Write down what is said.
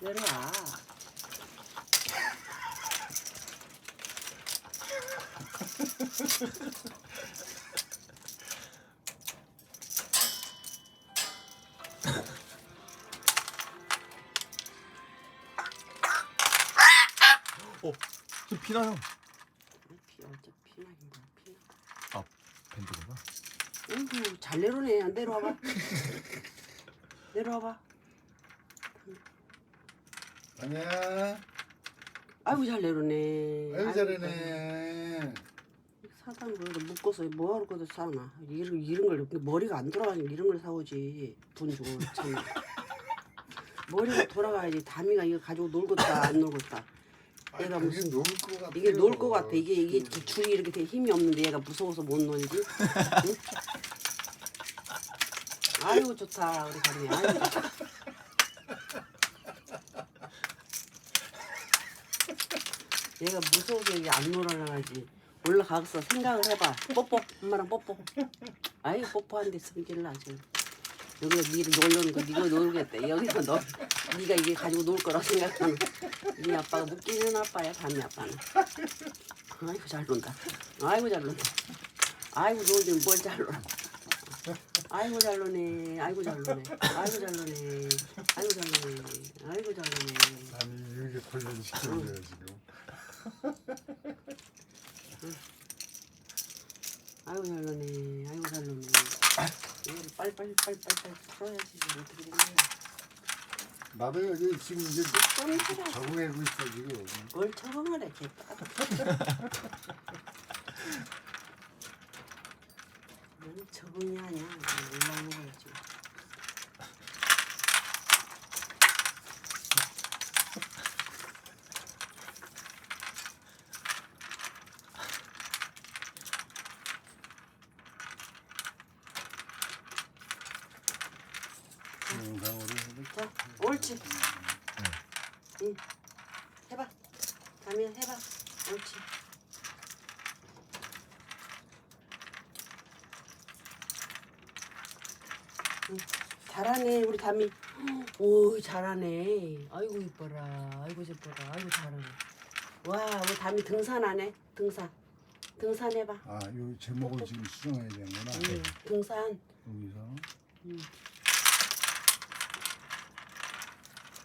내려와. 어, 지금 피나요? 피 어째 피나 힘들어 피나. 아, 밴드구나. 어이구 잘 내려오네. 안 내려와봐. 내려와봐. 아니야. 아이고 잘 내려오네. 아유 잘하네. 사단 걸 묶어서 뭐하러 거도 사나. 이런 이런 걸 머리가 안 돌아가니까 이런 걸 사오지. 돈 주고 참. 머리가 돌아가야지. 다미가 이거 가지고 놀겠다 안 놀겠다. 얘가 그게 무슨- 놀 것 같아. 이게 놀 것 같아. 이게 이게 이렇게 줄이 이렇게 돼 힘이 없는데 얘가 무서워서 못 놀지. 응? 아이고 좋다 우리 가미. 아이고 좋다. 얘가 무서워서 이게 안 놀아나가지. 올라가서 생각을 해봐. 뽀뽀 엄마랑 뽀뽀. 아이 뽀뽀한데 성질을 나지. 여기가 니를 놀려는 거 니가 놀겠대. 여기서 너 니가 이게 가지고 놀 거라 생각하는. 네 아빠가 웃기는 아빠야 담이 아빠는. 아이고 잘 논다. 아이고 잘 논다. 아이고 놀긴 뭘잘 놀아. 아이고 잘 노네. 아이고 잘 노네. 아이고 잘 노네. 아이고 잘 노네. 아이고 잘 노네. 아니 이게 훈련시키는 거야 지금. 아이고 잘 노네. 아이고 잘 노네. 이거를 빨리 빨리 빨리 빨리 풀어야지 지금 어떻게 된 거야. 나도 여기 지금 이제 좀 해라. 적응하고 있어 지금. 뭘 적응을 해, 걔. 뭔 적응이. 그냥 올라오는 거지. 자, 옳지. 응. 해봐. 가면 해봐. 옳지. 응. 잘하네 우리 담이. 오 잘하네. 아이고 이뻐라. 아이고 예뻐라. 아이고 잘하네. 와 우리 담이 등산하네. 등산. 등산해봐. 아, 요 제목을 지금 수정해야 되는구나. 응. 등산. 여기서 응.